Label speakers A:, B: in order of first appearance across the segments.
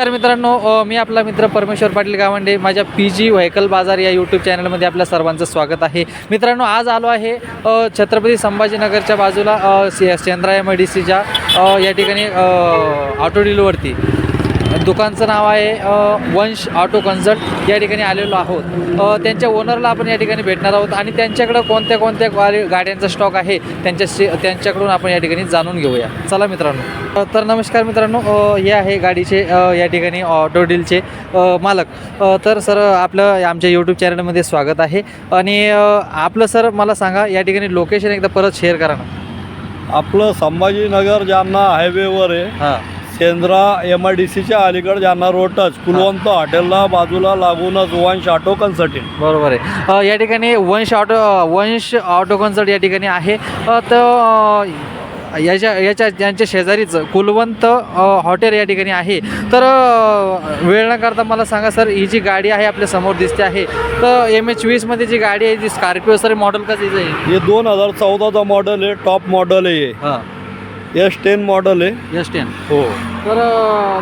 A: नमस्कार मित्रांनो मी आपला मित्र परमेश्वर पाटील गावंडे माझ्या पी जी व्हेकल बाजार या यूट्यूब चॅनलमध्ये आपल्या सर्वांचं स्वागत आहे. मित्रांनो आज आलो आहे छत्रपती संभाजीनगरच्या बाजूला अ, से- या ठिकाणी ऑटो डीलवरती दुकानचं नाव आहे वंश ऑटो कन्सल्ट या ठिकाणी आलेलो आहोत. त्यांच्या ओनरला आपण या ठिकाणी भेटणार आहोत आणि त्यांच्याकडं कोणत्या कोणत्या गाडी गाड्यांचा स्टॉक आहे त्यांच्याशी त्यांच्याकडून आपण या ठिकाणी जाणून घेऊया. चला मित्रांनो. तर नमस्कार मित्रांनो हे आहे गाडीचे या ठिकाणी ऑटो डीलचे मालक. तर सर आपलं आमच्या यूट्यूब चॅनलमध्ये स्वागत आहे. आणि आपलं सर मला सांगा या ठिकाणी लोकेशन एकदा परत शेअर करा ना.
B: आपलं संभाजीनगर जालना हायवेवर आहे.
A: हां.
B: सेंद्रा एम आय डी सीच्या अलीकड जालना रोड टच कुलवंत हॉटेलला बाजूला लागूनच वंश ऑटो कन्सल्टिंग
A: बरोबर आहे. अ, या ठिकाणी वंश ऑटो वंश ऑटो कन्सल्ट या ठिकाणी आहे. अ, तर अ, याच्या याच्या यांच्या शेजारीच कुलवंत अ, हॉटेल या ठिकाणी आहे. तर अ, वेळ न करता मला सांगा सर ही जी गाडी आहे आपल्यासमोर दिसते आहे. तर एम एच वीसमध्ये जी गाडी आहे ती स्कॉर्पिओ सर मॉडेल कसं आहे?
B: हे दोन हजार चौदाचा मॉडेल आहे टॉप मॉडेल आहे
A: हां.
B: एस टेन मॉडेल आहे.
A: एस टेन
B: हो.
A: तर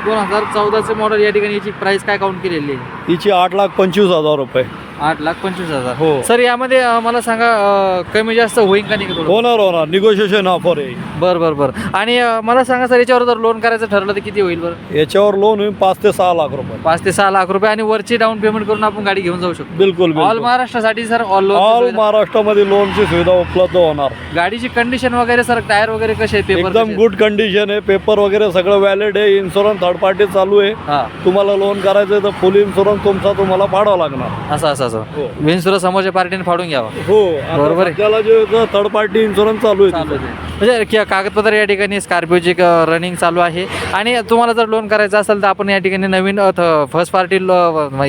A: दोन हजार चौदाचे मॉडेल या ठिकाणी याची प्राईस काय काउंट केलेली आहे?
B: हिची आठ लाख पंचवीस हजार रुपये.
A: आठ लाख पंचवीस हजार.
B: हो.
A: सर यामध्ये अ, मला सांगा अ, कमी जास्त होईल का नाही का थोडं?
B: होणार होणार. निगोशिएशन ऑफर आहे
A: बरं बरं बरं. आणि अ, मला सांगा सर याच्यावर जर लोन करायचं ठरलं तर किती होईल बरं?
B: याच्यावर लोन होईल पाच ते सहा लाख रुपये.
A: पाच ते सहा लाख रुपये आणि वरची डाऊन पेमेंट करून आपण गाडी घेऊन जाऊ शकतो.
B: बिलकुल
A: ऑल
B: बिलकुल
A: महाराष्ट्रासाठी सर ऑल
B: ऑल
A: लोन
B: महाराष्ट्रामध्ये लोनची सुविधा उपलब्ध होणार.
A: गाडीची कंडिशन वगैरे सर टायर वगैरे कसे आहे? पेपर
B: एकदम गुड कंडिशन आहे. पेपर वगैरे सगळं व्हॅलिड आहे इन्शुरन्स थर्ड पार्टी चालू आहे.
A: हा.
B: तुम्हाला लोन करायचं तर फुल इन्शुरन्स तुमचा तुम्हाला पाडावा लागणार.
A: असं असं असं.
B: हो.
A: विन्सुरन्स समोरच्या पार्टीने फाडून घ्यावा.
B: हो.
A: बरोबर आहे.
B: त्याला जे थर्ड पार्टी इन्शुरन्स चालू आहे तिथं.
A: म्हणजे कि- कागदपत्र या ठिकाणी स्कॉर्पिओची रनिंग चालू आहे. आणि तुम्हाला जर लोन करायचं असेल तर आपण या ठिकाणी नवीन फर्स्ट पार्टी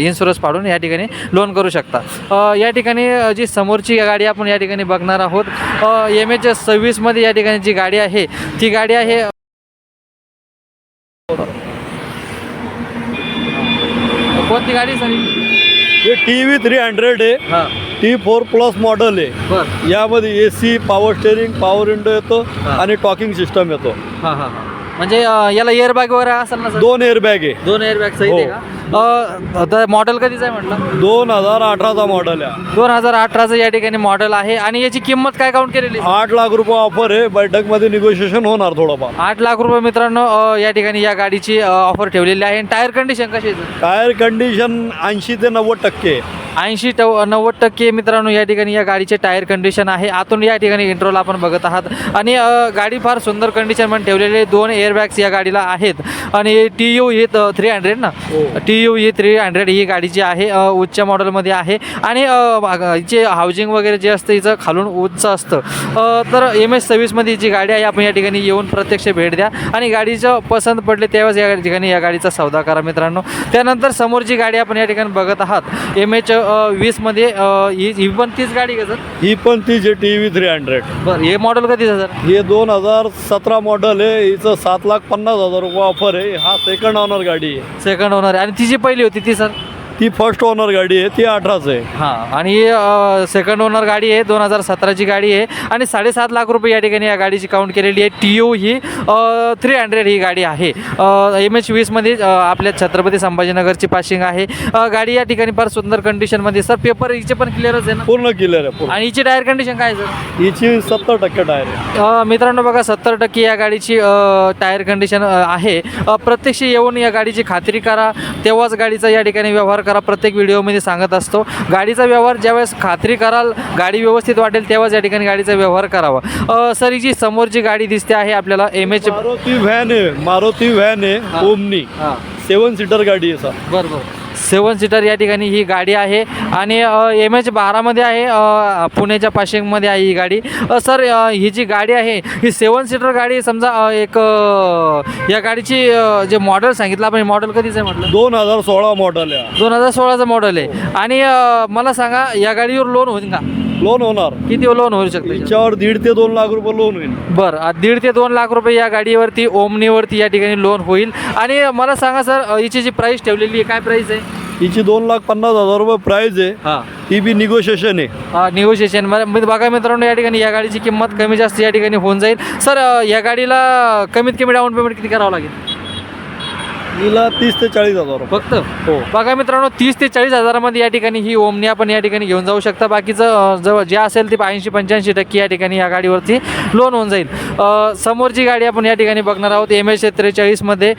A: इन्शुरन्स पाडून या ठिकाणी लोन करू शकता. अ, या ठिकाणी अ, जी समोरची गाडी आपण या ठिकाणी बघणार आहोत. एम एच सव्वीसमध्ये या ठिकाणी जी गाडी आहे ती गाडी आहे कोणती गाडी सर
B: हे? टी व्ही थ्री हंड्रेड आहे.
A: हां.
B: टी फोर प्लस मॉडेल आहे.
A: बरं.
B: यामध्ये A C power steering power window येतो
A: हा.
B: आणि टॉकिंग सिस्टम येतो.
A: हां हां हां. म्हणजे अ, याला एअरबॅग वगैरे असेल ना सर?
B: दोन एअरबॅग आहे.
A: दोन एअरबॅग सहित आहे का? तर मॉडेल कधीच आहे म्हटलं?
B: दोन हजार अठराचा मॉडेल आहे.
A: दोन हजार अठराचं या ठिकाणी मॉडेल आहे आणि याची किंमत काय काउंट केलेली?
B: आठ लाख रुपये ऑफर आहे. बैठकमध्ये निगोशिएशन होणार थोडंफार.
A: आठ लाख रुपये मित्रांनो या ठिकाणी या गाडीची ऑफर ठेवलेली आहे. टायर कंडिशन कशी आहे
B: टायर कंडिशन ऐंशी ते नव्वद टक्के.
A: ऐंशी टव नव्वद टक्के मित्रांनो या ठिकाणी या गाडीचे टायर कंडिशन आहे. आतून या ठिकाणी इंट्रोला आपण बघत आहात. आणि गाडी फार सुंदर कंडिशन पण ठेवलेली आहे. दोन एअरबॅग्स या गाडीला आहेत. आणि T U V three hundred ना?
B: हो.
A: T U V three hundred ही गाडी जी आहे उच्च मॉडेलमध्ये आहे. आणि हिचे हाऊसिंग वगैरे जे असतं हिचं खालून उच्च असतं. तर एम एस सव्वीसमध्ये जी गाडी आहे आपण या ठिकाणी येऊन प्रत्यक्ष भेट द्या. आणि गाडीचं पसंत पडले तेव्हाच या ठिकाणी या गाडीचा सौदा करा मित्रांनो. त्यानंतर समोर जी गाडी आपण या ठिकाणी बघत आहात एम एच वीसमध्ये ही ही पण तीच गाडी का सर?
B: ही पण तीच आहे टी व्ही थ्री हंड्रेड
A: बरं हे मॉडेल कधीचं सर?
B: हे दोन हजार सतरा मॉडेल आहे. हिचं सात लाख पन्नास हजार रुपये ऑफर आहे. हा सेकंड ऑनर गाडी आहे.
A: सेकंड ओनर आहे. आणि ती जी पहिली होती ती सर.
B: ती फर्स्ट ओनर गाडी आहे ती अठराच आहे.
A: हां आणि सेकंड ओनर गाडी आहे दोन हजार सतराची गाडी आहे. आणि साडेसात लाख रुपये या ठिकाणी या गाडीची काउंट केलेली आहे. T U V three hundred ही गाडी आहे. एम एच वीसमध्ये आपल्या छत्रपती संभाजीनगरची पासिंग आहे. गाडी या ठिकाणी फार सुंदर कंडिशनमध्ये सर पेपर हिचे पण क्लिअरच आहे ना?
B: पूर्ण क्लिअर आहे
A: आणि हिची टायर कंडिशन काय सर
B: हिची सत्तर टक्के टायर
A: मित्रांनो बघा सत्तर टक्के या गाडीची टायर कंडिशन आहे. प्रत्यक्ष येऊन या गाडीची खात्री करा. तेव्हाच गाडीचा या ठिकाणी व्यवहार करा प्रत्येक व्हिडिओमध्ये सांगत असतो. गाडीचा व्यवहार ज्यावेळेस खात्री कराल गाडी व्यवस्थित वाटेल तेव्हाच या ठिकाणी गाडीचा व्यवहार करावा. सर ही जी समोरची गाडी दिसते आहे आपल्याला एम एच
B: मारुती व्हॅन आहे मारुती व्हॅन. आहे ओमनी.
A: हां.
B: सेवन सीटर गाडी आहे सर.
A: बरं बरं. सेवन सीटर या ठिकाणी ही गाडी आहे. आणि एम एच बारामध्ये आहे पुण्याच्या पाशिंगमध्ये आहे ही गाडी. सर ही जी गाडी आहे ही सेवन सीटर गाडी समजा एक या गाडीची जे मॉडेल सांगितलं आपण मॉडेल कधीच आहे म्हटलं?
B: दोन हजार सोळा मॉडेल आहे
A: दोन हजार सोळाचं मॉडेल आहे. आणि मला सांगा या गाडीवर लोन होईल का?
B: लोन होणार.
A: किती लोन होऊ शकतं?
B: हिच्यावर दीड ते दोन लाख रुपये लोन होईल.
A: बरं दीड ते दोन लाख रुपये या गाडीवरती ओमनीवरती या ठिकाणी लोन होईल. आणि मला सांगा सर हिची जी प्राईस ठेवलेली आहे काय प्राईस आहे?
B: हिची दोन लाख पन्नास हजार रुपये प्राइस आहे.
A: हां.
B: ही बी निगोशिएशन आहे.
A: निगोशिएशन मी बघा मित्रांनो या ठिकाणी या गाडीची किंमत कमी जास्त या ठिकाणी होऊन जाईल. सर या गाडीला कमीत कमी डाऊन पेमेंट किती करावं लागेल?
B: हिला तीस ते चाळीस हजार.
A: फक्त?
B: हो.
A: बघा मित्रांनो तीस ते चाळीस हजारामध्ये या ठिकाणी ही ओमनी आपण या ठिकाणी घेऊन जाऊ शकता. बाकीचं जवळ जे असेल ते ऐंशी पंच्याऐंशी टक्के या ठिकाणी या गाडीवरती लोन होऊन जाईल. समोरची गाडी आपण या ठिकाणी बघणार आहोत एम एच त्रेचाळीसमध्ये.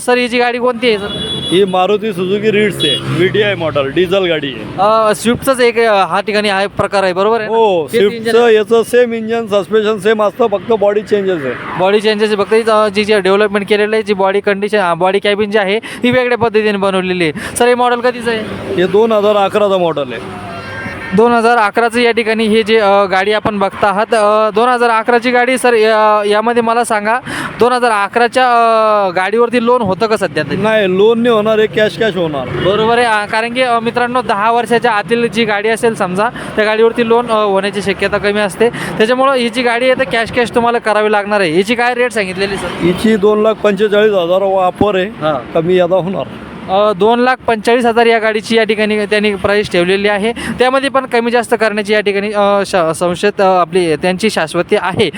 A: सर ही जी गाडी कोणती आहे? सर
B: ही मारुती सुझुकी रिट्स आहे V D I model diesel गाडी आहे.
A: स्विफ्टचाच एक अं, हा ठिकाणी हा प्रकार आहे बरोबर आहे
B: हो स्विफ्टचं याचं सेम इंजन सस्पेन्शन सेम असतं फक्त बॉडी चेंजेस आहे.
A: बॉडी चेंजेस फक्त अं, जी जी डेव्हलपमेंट केलेलं आहे जी बॉडी कंडिशन बॉडी कॅबिन जी आहे ही वेगळ्या पद्धतीने बनवलेली आहे. सर हे मॉडेल कधीचं आहे?
B: हे दोन हजार अकराचं मॉडेल आहे.
A: दोन हजार अकराचं या ठिकाणी हे जे गाडी आपण बघता आहात दोन हजार अकराची गाडी सर या- यामध्ये मला सांगा दोन हजार अकराच्या गाडीवरती लोन होतं का सध्या तरी?
B: नाही लोन नाही होणार आहे कॅश कॅश होणार.
A: बरोबर आहे कारण की मित्रांनो दहा वर्षाच्या आतील जी गाडी असेल समजा त्या गाडीवरती लोन होण्याची शक्यता कमी असते. त्याच्यामुळं ही जी गाडी आहे तर कॅश कॅश तुम्हाला करावी लागणार आहे. हिची काय रेट सांगितलेली सर?
B: हिची दोन लाख पंचेचाळीस हजार वापर आहे. कमी आता होणार.
A: दोन लाख पंचेचाळीस हजार या गाडीची या ठिकाणी त्यांनी प्राईस ठेवलेली आहे. त्यामध्ये पण कमी जास्त करण्याची या ठिकाणी शा संशयित आपली त्यांची शाश्वती आहे.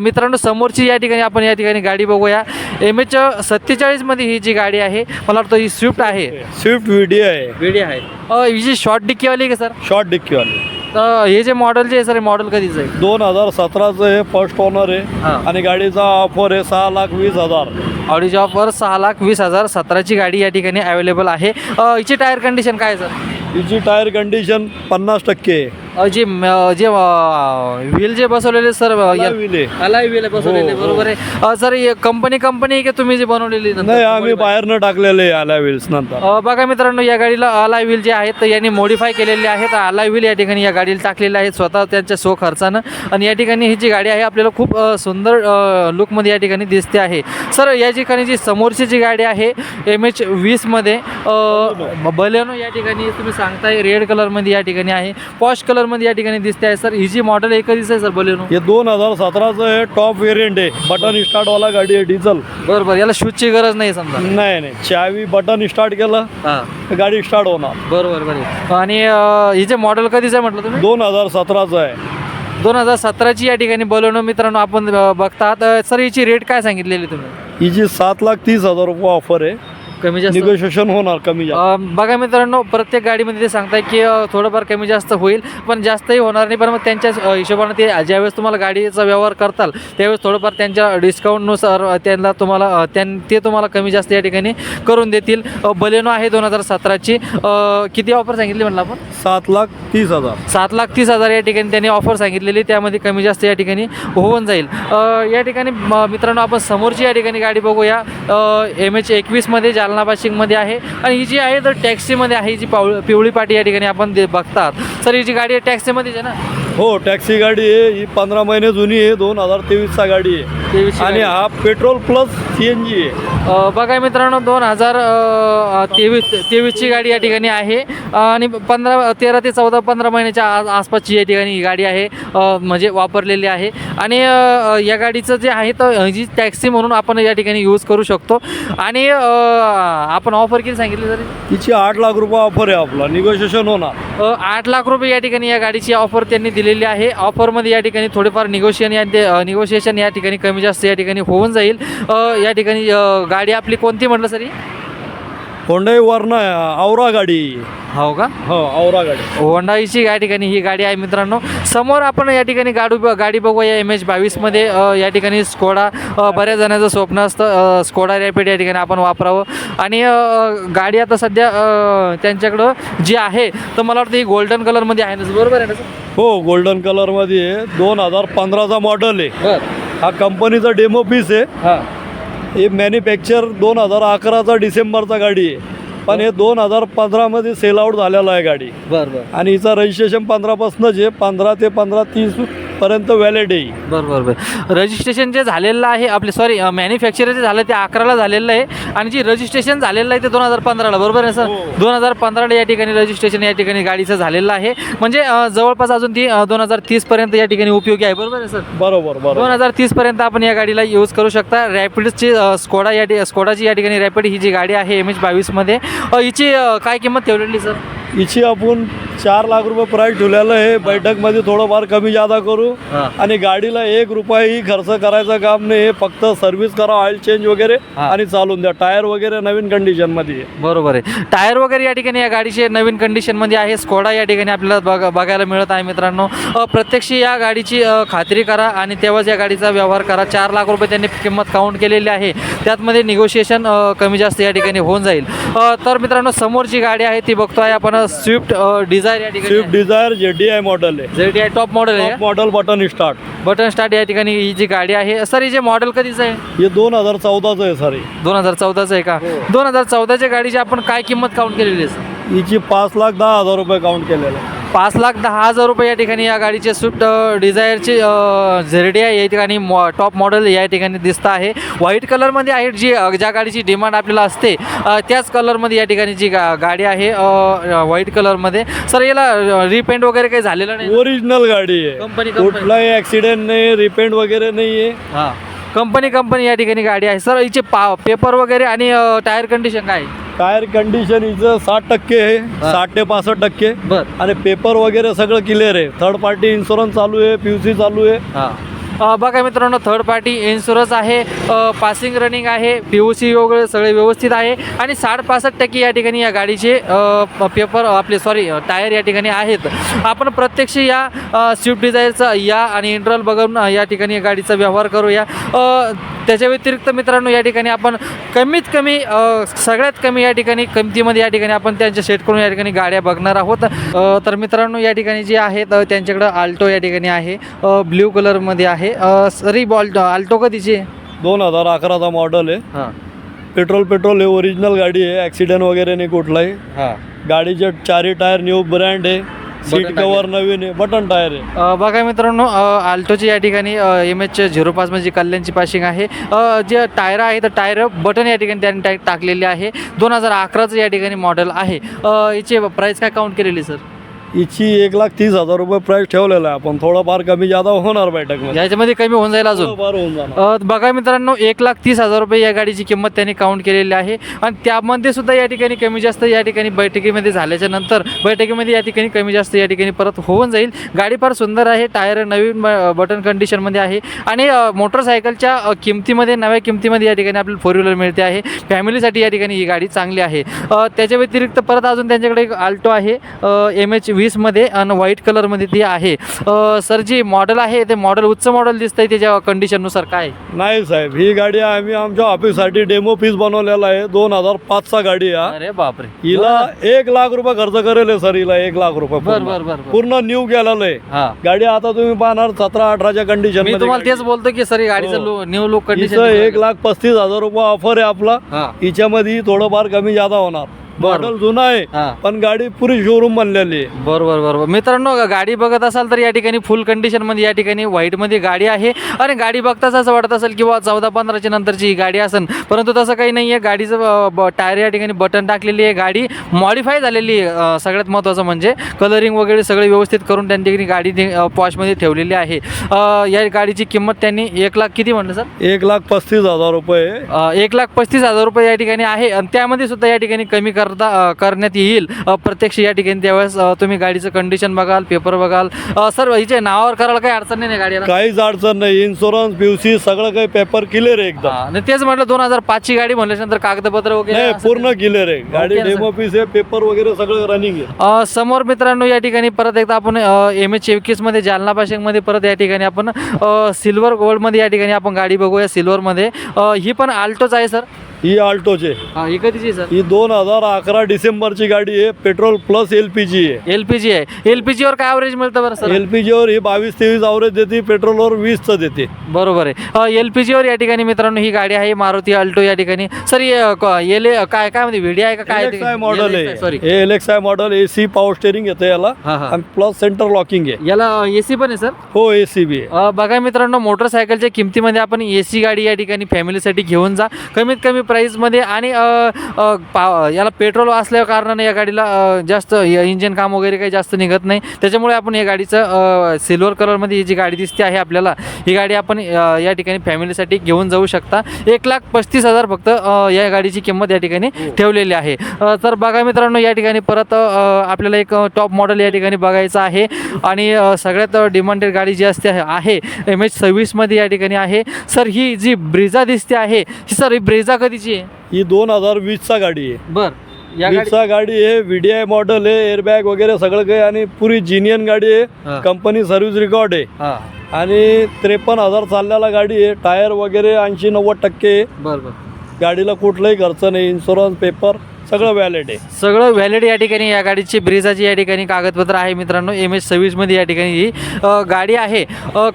A: मित्रांनो समोरची या ठिकाणी आपण या ठिकाणी गाडी बघूया. एम एच सत्तेचाळीसमध्ये ही जी गाडी आहे मला वाटतं ही स्विफ्ट आहे.
B: स्विफ्ट व्ही डी आहे
A: वेडी आहे ही जी शॉर्ट डिक्कीवाली आहे का सर
B: शॉर्ट डिक्कीवाली.
A: तर हे जे मॉडेल जे आहे सर हे मॉडेल कधीचं आहे?
B: दोन हजार सतराचं हे फर्स्ट ओनर
A: हां.
B: आहे आणि गाडीचा ऑफर आहे सहा लाख वीस हजार.
A: ऑडी जॉबवर सहा लाख वीस हजार सतराची गाडी या ठिकाणी अवेलेबल आहे. अ, हिची टायर कंडिशन काय आहे सर
B: हिची टायर कंडिशन पन्नास टक्के आहे.
A: जे जे व्हील जे बसवलेले सर. अलाय व्हील. बसवलेले
B: हो, हो.
A: बरोबर आहे. सर कंपनी कंपनी आहे की तुम्ही जे बनवलेली?
B: नाही आम्ही बाहेरनं टाकलेले आल्या व्हील्स नंतर.
A: बघा मित्रांनो या गाडीला अलाय व्हील जे आहेत यांनी मॉडीफाय केलेले आहेत. अलाय व्हील या ठिकाणी या गाडीला टाकलेले आहेत स्वतः त्यांच्या सो खर्चानं. आणि या ठिकाणी ही जी गाडी आहे आपल्याला खूप सुंदर लुकमध्ये या ठिकाणी दिसते आहे. सर या ठिकाणी जी समोरची जी गाडी आहे एम एच वीसमध्ये बलेनो. या ठिकाणी तुम्ही सांगताय रेड कलरमध्ये या ठिकाणी आहे. पॉश कलरमध्ये या ठिकाणी दिसते आहे. सर ही जी मॉडेल एकच आहे सर बलेनो
B: हे दोन हजार सतराचं आहे टॉप व्हेरियंट आहे. बटन स्टार्टवाला गाडी आहे डिझेल
A: बरोबर याला शूजची गरज नाही समजा.
B: नाही नाही. चावी बटन स्टार्ट केलं
A: हां.
B: तर गाडी स्टार्ट होणार.
A: बरोबर बरोबर. आणि अ, हिचे मॉडेल कधीचं आहे म्हटलं तुम्ही?
B: दोन हजार सतराचं आहे.
A: दोन हजार सतराची या ठिकाणी बोलवणं मित्रांनो आपण अ, बघतात. अ, सर हिची रेट काय सांगितलेली तुम्ही?
B: हिची सात लाख तीस हजार रुपये ऑफर आहे.
A: कमी जास्त.
B: निगोशिएशन होणार कमी जास्त.
A: अ, बघा मित्रांनो प्रत्येक गाडीमध्ये ते सांगताय की अ, थोडंफार कमी जास्त होईल पण जास्तही होणार नाही. पण मग त्यांच्या अ, हिशोबाने ते ज्यावेळेस तुम्हाला गाडीचा व्यवहार करताल त्यावेळेस थोडंफार त्यांच्या डिस्काउंटनुसार अ, त्यांना तुम्हाला अ, त्यां ते तुम्हाला कमी जास्त या ठिकाणी करून देतील. अ, बलेनो आहे दोन हजार सतराची. किती ऑफर सांगितली म्हणलं आपण?
B: सात लाख तीस हजार.
A: सात लाख तीस हजार या ठिकाणी त्यांनी ऑफर सांगितलेली. त्यामध्ये कमी जास्त या ठिकाणी होऊन जाईल. अ, या ठिकाणी म- मित्रांनो आपण समोरची या ठिकाणी गाडी बघूया. एम एच एकवीसमध्ये जालना पाशिंगमध्ये आहे. आणि ही जी आहे तर टॅक्सीमध्ये आहे जी पाव पिवळी पाटी या ठिकाणी आपण दे- बघतात. सर ही जी गाडी आहे टॅक्सीमध्येच आहे ना?
B: हो टॅक्सी गाडी आहे. ही पंधरा महिने जुनी आहे दोन हजार तेवीसचा गाडी आहे.
A: तेवीसची
B: आणि. हा petrol plus C N G आहे.
A: अ, बघा मित्रांनो दोन हजार तेवीस तेवीसची गाडी या ठिकाणी आहे. अ, आणि पंधरा तेरा ते चौदा पंधरा महिन्याच्या आ- आसपासची या ठिकाणी ही गाडी आहे. अ, म्हणजे वापरलेली आहे. आणि अ, या गाडीचं जे आहे तर जी टॅक्सी म्हणून आपण या ठिकाणी यूज करू शकतो. आणि अ, आपण ऑफर किती सांगितली तरी?
B: तिची आठ लाख रुपये ऑफर आहे आपला. निगोशिएशन होणार.
A: अ, आठ लाख रुपये या ठिकाणी या गाडीची ऑफर त्यांनी दिलेली आहे. ऑफरमध्ये या ठिकाणी थोडेफार निगोशिएशन या ते- निगोशिएशन या ठिकाणी कमी जास्त या ठिकाणी होऊन जाईल. अ, या ठिकाणी अ, गाडी आपली कोणती म्हटलं सर?
B: होंडाई वरना औरा गाडी.
A: हो का?
B: हो औरा गाडी.
A: होंडाईची या ठिकाणी ही गाडी आहे मित्रांनो. समोर आपण या ठिकाणी गाडी गाडी बघूया. एम एच बावीसमध्ये या ठिकाणी स्कोडा बऱ्याच जणांचं स्वप्न असतं स्कोडा रॅपिड या ठिकाणी आपण वापरावं. आणि गाडी आता सध्या त्यांच्याकडं जी आहे तर मला वाटतं ही गोल्डन कलरमध्ये आहे ना बरोबर आहे ना सर?
B: हो गोल्डन कलरमध्ये आहे दोन हजार पंधराचा मॉडेल आहे. हा कंपनीचा डेमो पीस आहे.
A: हां.
B: हे मॅन्युफॅक्चर दोन हजार अकराचा डिसेंबरचा गाडी आहे. पण हे दोन हजार पंधरामध्ये सेल आउट झालेलं आहे गाडी.
A: बरं बरं.
B: आणि हिचं रजिस्ट्रेशन पंधरापासूनच आहे. पंधरा ते पंधरा तीस पर्यंत व्हॅलिड आहे.
A: बरं बरं बरं रजिस्ट्रेशन जे झालेलं आहे आपले सॉरी मॅन्युफॅक्चर जे झालं ते अकराला झालेलं आहे. आणि जी रजिस्ट्रेशन झालेलं आहे ते दोन हजार पंधराला बरोबर आहे सर
B: हो.
A: दोन हजार पंधराला या ठिकाणी रजिस्ट्रेशन या ठिकाणी गाडीचं झालेलं आहे. म्हणजे अं, जवळपास अजून ती दोन हजार तीसपर्यंत या ठिकाणी उपयोगी आहे बरोबर आहे सर
B: बरोबर
A: दोन
B: बरोबर
A: हजार तीसपर्यंत आपण या गाडीला यूज करू शकता. रॅपिडची अ, स्कोडा या ठि- स्कोडाची या ठिकाणी रॅपिड ही जी गाडी आहे एम एच बावीसमध्ये. हिची अ, काय किंमत ठेवलेली सर
B: हिची आपण चार लाख रुपये प्राईस ठेवलेलं आहे. बैठकमध्ये थोडंफार कमी जादा करू. आणि गाडीला एक रुपयाही खर्च करायचं काम नाही. हे फक्त सर्व्हिस करा ऑइल चेंज वगैरे. आणि चालून द्या. टायर वगैरे नवीन कंडिशनमध्ये आहे.
A: बरोबर आहे. टायर वगैरे या ठिकाणी या गाडीचे नवीन कंडिशनमध्ये आहे. स्कोडा या ठिकाणी आपल्याला बघ बघायला मिळत आहे मित्रांनो. प्रत्यक्ष या गाडीची खात्री करा आणि तेव्हाच या गाडीचा व्यवहार करा. चार लाख रुपये त्यांनी किंमत काउंट केलेली आहे. त्यातमध्ये निगोशिएशन कमी जास्त या ठिकाणी होऊन जाईल. तर मित्रांनो समोरची गाडी आहे ती बघतोय आपण स्विफ्ट डिझायर या
B: स्विफ्ट
A: ठिकाणी
B: डिझायर जे डी आय मॉडेल आहे.
A: आय टॉप मॉडेल आहे
B: model button start
A: button start या ठिकाणी ही जी गाडी आहे सर ही जे मॉडेल कधीचं आहे?
B: हे दोन हजार चौदाचं आहे सर हे.
A: दोन हजार चौदाचं आहे का? दोन हजार चौदाच्या गाडीची आपण काय किंमत काउंट केलेली आहे सर?
B: हिची पाच लाख दहा हजार रुपये काउंट केलेलं आहे.
A: पाच लाख दहा हजार रुपये या ठिकाणी या गाडीचे स्विफ्ट डिझायरचे झेरडिया या ठिकाणी मॉ टॉप मॉडेल या ठिकाणी दिसत आहे. व्हाईट कलरमध्ये आहे जी ज्या गाडीची डिमांड आपल्याला असते त्याच कलरमध्ये या ठिकाणी जी गा गाडी आहे व्हाईट कलरमध्ये. सर याला रिपेंट वगैरे काही झालेलं नाही
B: ओरिजिनल गाडी आहे.
A: Company company.
B: कुठलाही ऍक्सिडेंट नाही रिपेंट वगैरे नाही आहे
A: हां. कंपनी कंपनी या ठिकाणी गाडी आहे. सर हिचे पा पेपर वगैरे आणि टायर कंडिशन काय आहे?
B: टायर कंडिशन हिचं साठ टक्के आहे साठ ते पासष्ट टक्के.
A: बर.
B: आणि पेपर वगैरे सगळं क्लिअर आहे. थर्ड पार्टी इन्शुरन्स चालू आहे पी सी चालू आहे.
A: हां. अ, बघा मित्रांनो थर्ड पार्टी इन्शुरन्स आहे पासिंग रनिंग आहे पी यू सी वगैरे सगळे व्यवस्थित आहे. आणि साठ पासष्ट टक्के या ठिकाणी या गाडीचे अ, पेपर आपले सॉरी टायर या ठिकाणी आहेत. आपण प्रत्यक्ष या अ, स्विफ्ट डिझायरचा या आणि इंटरल बघून अ, या ठिकाणी या गाडीचा व्यवहार करूया. अ, त्याच्या व्यतिरिक्त मित्रांनो या ठिकाणी आपण कमीत कमी सगळ्यात कमी या ठिकाणी किमतीमध्ये या ठिकाणी आपण त्यांच्या सेट करून या ठिकाणी गाड्या बघणार आहोत. तर मित्रांनो या ठिकाणी जे आहेत त्यांच्याकडं आल्टो या ठिकाणी आहे ब्ल्यू कलरमध्ये आहे. सरी बॉल आल्टो कधीची
B: दोन हजार अकराचा मॉडेल आहे.
A: हां.
B: पेट्रोल पेट्रोल आहे ओरिजिनल गाडी आहे ॲक्सिडेंट वगैरे नाही कुठलाही.
A: हां.
B: गाडीचे चारही टायर न्यू ब्रँड आहे. सीट
A: Button
B: कवर नवीन आहे बटन टायर आहे.
A: अ, बघा मित्रांनो अ, आल्टोची या ठिकाणी एम एच झिरो पाच म्हणजे कल्याणची पासिंग आहे. अ, जे टायर आहे तर टायर बटन या ठिकाणी त्यांनी टाक टाकलेले आहे. दोन हजार अकराचं या ठिकाणी मॉडेल आहे. अ, याची प्राईस काय काउंट केलेली सर
B: हिची एक लाख तीस हजार रुपये प्राईस ठेवलेला आहे. आपण थोडंफार कमी जादा होणार बैठकमध्ये
A: याच्यामध्ये कमी होऊन जाईल अजून?
B: थोडंफार होऊन जाणार.
A: अ, बघा मित्रांनो एक लाख तीस हजार रुपये या गाडीची किंमत त्यांनी काउंट केलेली आहे. आणि त्यामध्ये सुद्धा या ठिकाणी कमी जास्त या ठिकाणी बैठकीमध्ये झाल्याच्यानंतर बैठकीमध्ये या ठिकाणी कमी जास्त या ठिकाणी परत होऊन जाईल. गाडी फार सुंदर आहे टायर नवीन ब- बटन कंडिशनमध्ये आहे. आणि अ, मोटरसायकलच्या अ, किमतीमध्ये नव्या किमतीमध्ये या ठिकाणी आपल्याला फोर व्हीलर मिळते आहे. फॅमिलीसाठी या ठिकाणी ही गाडी चांगली आहे. अ, त्याच्या व्यतिरिक्त परत अजून त्यांच्याकडे एक आल्टो आहे. एम एच वीसमध्ये आणि व्हाईट कलरमध्ये ती आहे सर जी मॉडेल आहे ते मॉडेल उच्च मॉडेल दिसतंय त्याच्या कंडिशननुसार काय?
B: नाही साहेब ही गाडी आम्ही आमच्या ऑफिससाठी डेमो पीस बनवलेला आहे दोन हजार पाचचा गाडी आहे.
A: अरे बापरे
B: हिला एक लाख रुपये खर्च करेल सर हिला एक लाख रुपये
A: बर
B: पूर्ण.
A: बर बर बर.
B: पूर्ण न्यू गेलेलं आहे
A: हा
B: गाडी आता तुम्ही पाहणार सतरा अठराच्या कंडिशन
A: मी तुम्हाला तेच बोलतो की सर गाडीचं. न्यू लुक कंडिशन
B: एक लाख पस्तीस हजार रुपये ऑफर आहे आपला हिच्यामध्ये थोडंफार कमी जादा होणार. मॉडेल जुना आहे
A: हा.
B: पण गाडी पुरी शोरूम बनलेली आहे.
A: बरोबर बरोबर मित्रांनो गाडी बघत असाल तर या ठिकाणी फुल कंडिशनमध्ये या ठिकाणी व्हाईटमध्ये गाडी आहे. आणि गाडी बघताच असं वाटत असेल किंवा चौदा पंधराच्या नंतरची ही गाडी असेल परंतु तसं काही नाही आहे गाडीचं टायर या ठिकाणी बटन टाकलेली आहे. गाडी मॉडिफाय झालेली आहे. सगळ्यात महत्त्वाचं म्हणजे कलरिंग वगैरे सगळे व्यवस्थित करून त्यांनी ठिकाणी गाडी पॉशमध्ये ठेवलेली आहे. या गाडीची किंमत त्यांनी एक लाख किती म्हटलं सर?
B: एक लाख पस्तीस हजार रुपये.
A: एक लाख पस्तीस हजार रुपये या ठिकाणी आहे. आणि त्यामध्ये सुद्धा या ठिकाणी कमी करता करण्यात येईल. प्रत्यक्ष या ठिकाणी त्यावेळेस तुम्ही गाडीचं कंडिशन बघाल पेपर बघाल. सर हिचे नावावर करायला काही अडचण नाही गाडीला?
B: काहीच अडचण नाही. इन्शुरन्स पीयूसी सगळं काही पेपर क्लिअर आहे एकदम.
A: तेच म्हटलं दोन हजार पाचची गाडी म्हणल्यानंतर कागदपत्र वगैरे
B: पूर्ण क्लिअर आहे. गाडी डेमो पीस आहे पेपर वगैरे सगळं रनिंग आहे.
A: समोर मित्रांनो या ठिकाणी परत एकदा आपण एम एच मध्ये जालना पाशिंगमध्ये परत या ठिकाणी आपण सिल्वर गोल्डमध्ये या ठिकाणी आपण गाडी बघूया सिल्वरमध्ये ही पण आल्टोच आहे सर
B: ही आल्टोचे
A: हा, ही कधीची सर
B: ही दोन हजार अकरा डिसेंबरची गाडी आहे. Petrol plus L P G आहे.
A: एल पी जी आहे. एल पी जीवर काय ॲव्हरेज मिळतं बरं सर?
B: एल पी जीवर ही बावीस तेवीस अवरेज देते पेट्रोलवर वीसचं देते.
A: बरोबर आहे. एल पी जीवर या ठिकाणी मित्रांनो ही गाडी आहे मारुती अल्टो या ठिकाणी. सर एल काय काय म्हणजे व्हिडिओ आहे का काय?
B: मॉडेल आहे.
A: सॉरी
B: हे L X I model A C power steering येतं याला. आणि प्लस सेंटर लॉकिंग आहे.
A: याला ए सी पण आहे सर?
B: हो ए सी बी आहे.
A: बघा मित्रांनो मोटरसायकलच्या किमतीमध्ये आपण ए सी गाडी या ठिकाणी फॅमिलीसाठी घेऊन जा. कमीत कमी प्राईसमध्ये आणि याला पेट पेट्रोल असल्या कारणाने या गाडीला जास्त इंजिन काम वगैरे काही जास्त निघत नाही. त्याच्यामुळे आपण या गाडीचं सिल्वर कलरमध्ये ही जी गाडी दिसते आहे आपल्याला ही गाडी आपण या ठिकाणी फॅमिलीसाठी घेऊन जाऊ शकता. एक लाख पस्तीस हजार फक्त या गाडीची किंमत या ठिकाणी ठेवलेली आहे. तर बघा मित्रांनो या ठिकाणी परत आपल्याला एक टॉप मॉडेल या ठिकाणी बघायचं आहे. आणि सगळ्यात डिमांडेड गाडी जी असते आहे- एम एच सव्वीसमध्ये या ठिकाणी आहे. सर ही जी ब्रिझा दिसते आहे ही सर ही ब्रिझा कधीची आहे?
B: ही दोन हजार वीसचा गाडी आहे.
A: बर. या गाडी
B: आहे व्ही डी आय मॉडेल आहे एअरबॅग वगैरे सगळं काही आणि पुरी जिनियन गाडी. आहे. कंपनी सर्व्हिस रेकॉर्ड आहे. आणि त्रेपन्न हजार चाललेला गाडी आहे. टायर वगैरे ऐंशी नव्वद टक्के गाडीला कुठलाही खर्च नाही इन्शुरन्स पेपर सगळं व्हॅलिड आहे.
A: सगळं व्हॅलिड या ठिकाणी या गाडीची ब्रिझाची या ठिकाणी कागदपत्र आहे मित्रांनो. एम एच सव्वीसमध्ये या ठिकाणी ही गाडी आहे.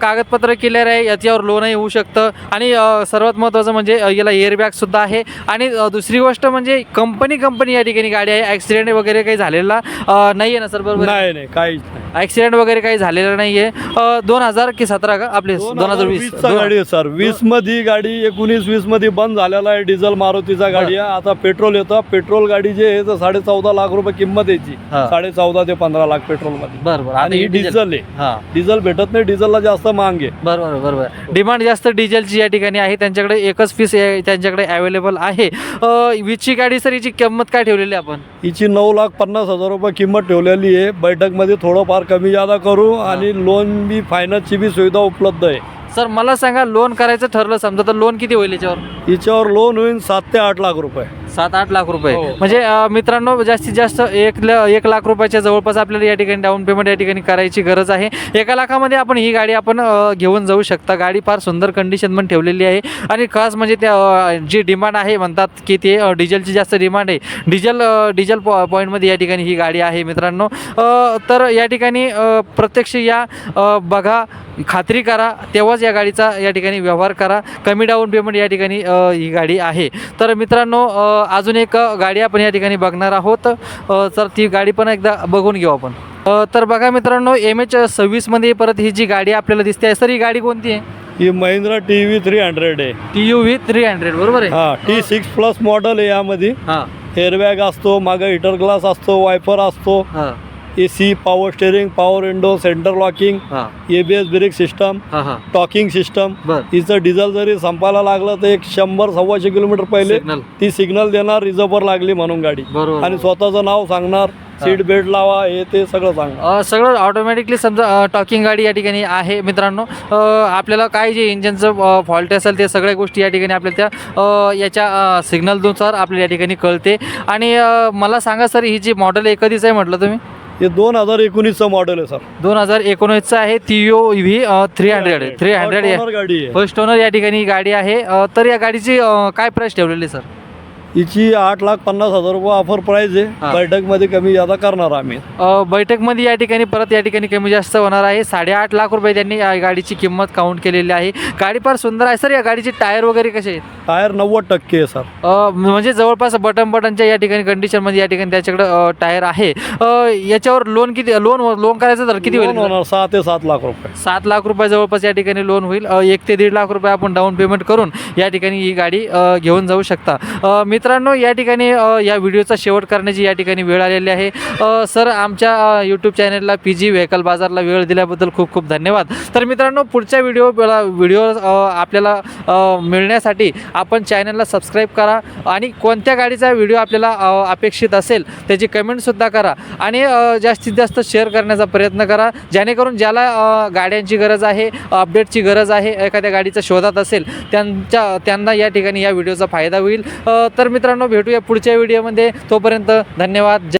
A: कागदपत्र क्लिअर आहे याच्यावर लोनही होऊ शकतं. आणि सर्वात महत्त्वाचं म्हणजे याला एअरबॅगसुद्धा आहे. आणि दुसरी गोष्ट म्हणजे कंपनी कंपनी या ठिकाणी गाडी आहे. ॲक्सिडेंट वगैरे काही झालेला नाही आहे ना सर बरोबर?
B: नाही नाही काहीच नाही.
A: ॲक्सिडेंट वगैरे काही झालेलं नाही आहे दोन हजार की सतरा का? आपले दोन हजार वीस.
B: गाडी आहे सर. वीसमध्ये गाडी एकोणीस वीसमध्ये बंद झालेला आहे डिझेल मारुतीचा गाडी आहे. आता पेट्रोल येतं. पेट्रोल गाडी जे आहे तर साडे चौदा लाख रुपये किंमत याची
A: हा.
B: साडे चौदा ते पंधरा लाख पेट्रोलमध्ये
A: बरं बरं.
B: आणि ही डिझेल आहे.
A: हां.
B: डिझेल भेटत नाही डिझेलला जास्त महाग आहे.
A: बरोबर बरोबर डिमांड जास्त डिझेलची या ठिकाणी आहे. त्यांच्याकडे एकच पीस त्यांच्याकडे अवेलेबल आहे. अ, वीसची गाडी सर हिची किंमत काय ठेवलेली आहे आपण?
B: हिची नऊ लाख पन्नास हजार रुपये किंमत ठेवलेली आहे. बैठकमध्ये थोडंफार कमी जादा करू आणि लोन बी फायनान्सची बी सुविधा उपलब्ध आहे.
A: सर मला सांगा लोन करायचं ठरलं समजा तर लोन किती होईल याच्यावर?
B: हिच्यावर लोन होईल सात ते आठ लाख रुपये.
A: सात आठ लाख रुपये.
B: हो.
A: म्हणजे अ, मित्रांनो जास्तीत जास्त एक ल- एक लाख रुपयाच्या जवळपास आपल्याला या ठिकाणी डाऊन पेमेंट या ठिकाणी करायची गरज आहे. एका लाखामध्ये आपण ही गाडी आपण अ, घेऊन जाऊ शकता. गाडी फार सुंदर कंडिशन पण ठेवलेली आहे. आणि खास म्हणजे त्या अ, जी डिमांड आहे म्हणतात की ते अ, डिझेलची जास्त डिमांड आहे. डिझेल अ, डिझेल पॉ पॉईंटमध्ये या ठिकाणी ही गाडी आहे मित्रांनो. अ, तर या ठिकाणी अ, प्रत्यक्ष या अ, बघा खात्री करा तेव्हाच या गाडीचा या ठिकाणी व्यवहार करा. कमी डाऊन पेमेंट या ठिकाणी ही गाडी आहे. तर मित्रांनो अजून एक गाडी आपण या ठिकाणी बघणार आहोत. तर ती गाडी पण एकदा बघून घेऊ आपण. तर बघा मित्रांनो एम एच सव्वीसमध्ये परत ही जी गाडी आपल्याला दिसते आहे सर ही गाडी कोणती आहे?
B: ही Mahindra T V three hundred आहे.
A: T U V three hundred बरोबर आहे?
B: हा टी सिक्स प्लस मॉडेल आहे यामध्ये.
A: हां.
B: एअरबॅग असतो मागं हिटर ग्लास असतो वायपर असतो.
A: हां.
B: A C power steering power window centre locking
A: हां.
B: A B S brake system
A: हां हां.
B: टॉकिंग सिस्टम
A: बर.
B: हिचं डिझेल जरी संपायला लागलं तर एक शंभर सव्वाशे किलोमीटर पहिले ती सिग्नल देणार रिझर्ववर लागली म्हणून गाडी.
A: बरोबर.
B: आणि स्वतःचं नाव सांगणार सीट बेल्ट लावा हे ते सगळं सांगणार.
A: अ, सगळं ऑटोमॅटिकली समजा टॉकिंग गाडी या ठिकाणी आहे मित्रांनो. अ, आपल्याला काय जे इंजनचं फॉल्ट असेल ते सगळ्या गोष्टी या ठिकाणी आपल्याला त्या अ, याच्या सिग्नलनुसार आपल्याला या ठिकाणी कळते. आणि अ, मला सांगा सर ही जी मॉडेल आहे कधीच आहे म्हटलं तुम्ही?
B: हे दोन हजार एकोणीसचं मॉडेल आहे सर.
A: दोन हजार एकोणीसचं आहे T O V three hundred three hundred
B: गाडी आहे.
A: फर्स्ट ओनर या ठिकाणी गाडी आहे. अ, तर या गाडीची अ, काय प्राईस ठेवलेली सर?
B: हिची आठ लाख पन्नास हजार रुपये ऑफर प्राइस. आहे. बैठकमध्ये कमी जादा करणार आम्ही.
A: बैठकमध्ये या ठिकाणी परत या ठिकाणी कमी जास्त होणार आहे. साडेआठ लाख रुपये त्यांनी या गाडीची किंमत काउंट केलेली आहे. गाडी फार सुंदर आहे सर. या गाडीचे टायर वगैरे कसे आहेत?
B: टायर नव्वद टक्के आहे सर.
A: म्हणजे जवळपास बटन बटनच्या या ठिकाणी कंडिशनमध्ये या ठिकाणी त्याच्याकडे टायर आहे. याच्यावर लोन किती लोन लोन करायचं तर किती होईल?
B: होणार सहा ते सात लाख रुपये.
A: सात लाख रुपये जवळपास या ठिकाणी लोन होईल. एक ते दीड लाख रुपये आपण डाऊन पेमेंट करून या ठिकाणी ही गाडी घेऊन जाऊ शकता. अ, मित्रांनो या ठिकाणी या व्हिडिओचा शेवट करण्याची या ठिकाणी वेळ आलेली आहे. सर आमच्या यूट्यूब चॅनलला पी जी व्हेकल बाजारला वेळ दिल्याबद्दल खूप खूप धन्यवाद. तर मित्रांनो पुढच्या व्हिडिओ व्हिडिओ आपल्याला मिळण्यासाठी आपण चॅनलला सबस्क्राईब करा आणि कोणत्या गाडीचा व्हिडिओ आपल्याला अपेक्षित असेल त्याची कमेंटसुद्धा करा आणि जास्तीत जास्त शेअर करण्याचा प्रयत्न करा. जेणेकरून ज्याला गाड्यांची गरज आहे अपडेटची गरज आहे एखाद्या गाडीचा शोधात असेल त्यांच्या त्यांना या ठिकाणी या व्हिडिओचा फायदा होईल. तर मित्रांनो भेटूया पुढच्या व्हिडिओमध्ये तोपर्यंत धन्यवाद. जय